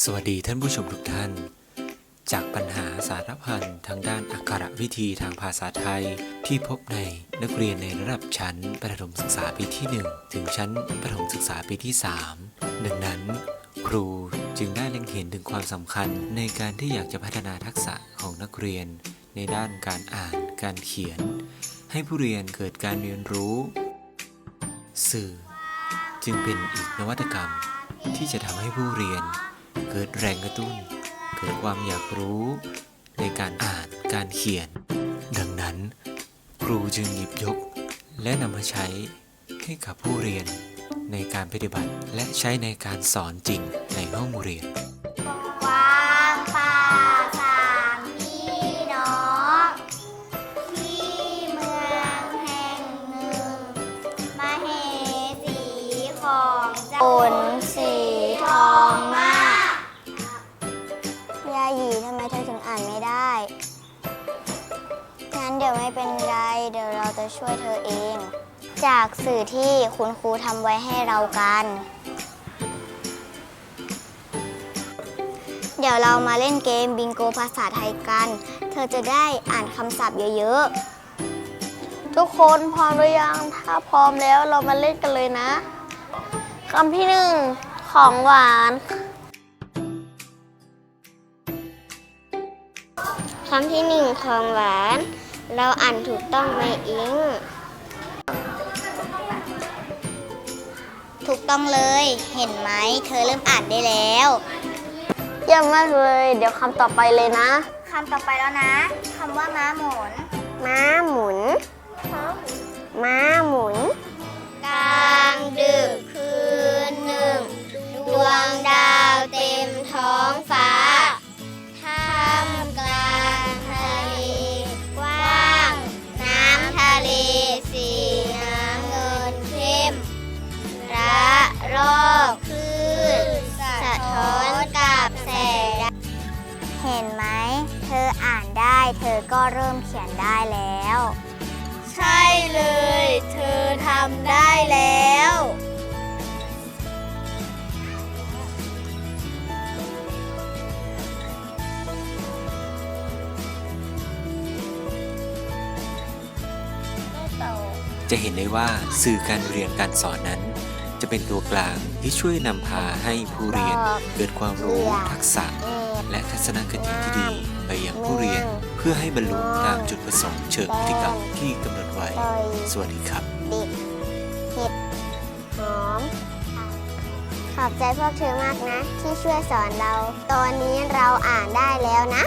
สวัสดีท่านผู้ชมทุกท่าน จากปัญหาสารพันทางด้านอักขระวิธีทางภาษาไทย ที่พบในนักเรียนในระดับชั้นประถมศึกษาปีที่ 1 ถึงชั้นประถมศึกษาปีที่ 3 ดังนั้น ครูจึงได้เล็งเห็นถึงความสำคัญในการที่อยากจะพัฒนาทักษะของนักเรียน ในด้านการอ่านการเขียน ให้ผู้เรียนเกิดการเรียนรู้ สื่อ จึงเป็นอีกนวัตกรรม ที่จะทำให้ผู้เรียน เกิดแรงกระตุ้น เกิดความอยากรู้ในการอ่านการเขียน ดังนั้น ครูจึงหยิบยก และนำมาใช้ให้กับผู้เรียนในการปฏิบัติและใช้ในการสอนจริงในห้องเรียน อ่านไม่ได้ งั้นเดี๋ยวไม่เป็นไร เดี๋ยวเราจะช่วยเธอเอง จากสื่อที่คุณครูทำไว้ให้เรากัน เดี๋ยวเรามาเล่นเกมบิงโกภาษาไทยกัน เธอจะได้อ่านคำศัพท์เยอะๆ ทุกคนพร้อมหรือยัง ถ้าพร้อมแล้วเรามาเล่นกันเลยนะคำที่หนึ่งของหวาน คำที่หนึ่งของหวาน เราอ่านถูกต้องไหมอิง ถูกต้องเลย เห็นไหม เธอเริ่มอ่านได้แล้ว เยี่ยมมากเลย เดี๋ยวคำต่อไปเลยนะ คำต่อไปแล้วนะ คำว่าม้าหมุน ม้าหมุน ม้าหมุน เธอก็เริ่มเขียนได้แล้ว ใช่เลย เธอทำได้แล้ว จะเห็นได้ว่าสื่อการเรียนการสอนนั้น จะเป็นตัวกลางที่ช่วยนำพาให้ผู้เรียนเกิดความรู้ทักษะและทัศนคติที่ดี ไปยังผู้เรียน เพื่อให้บรรลุตามจุดประสงค์เชิงพฤติกรรมที่กำหนดไว้ สวัสดีครับ ดิบเห็ดหอม ขอบใจพวกเธอมากนะ ที่ช่วยสอนเรา ตอนนี้เราอ่านได้แล้วนะ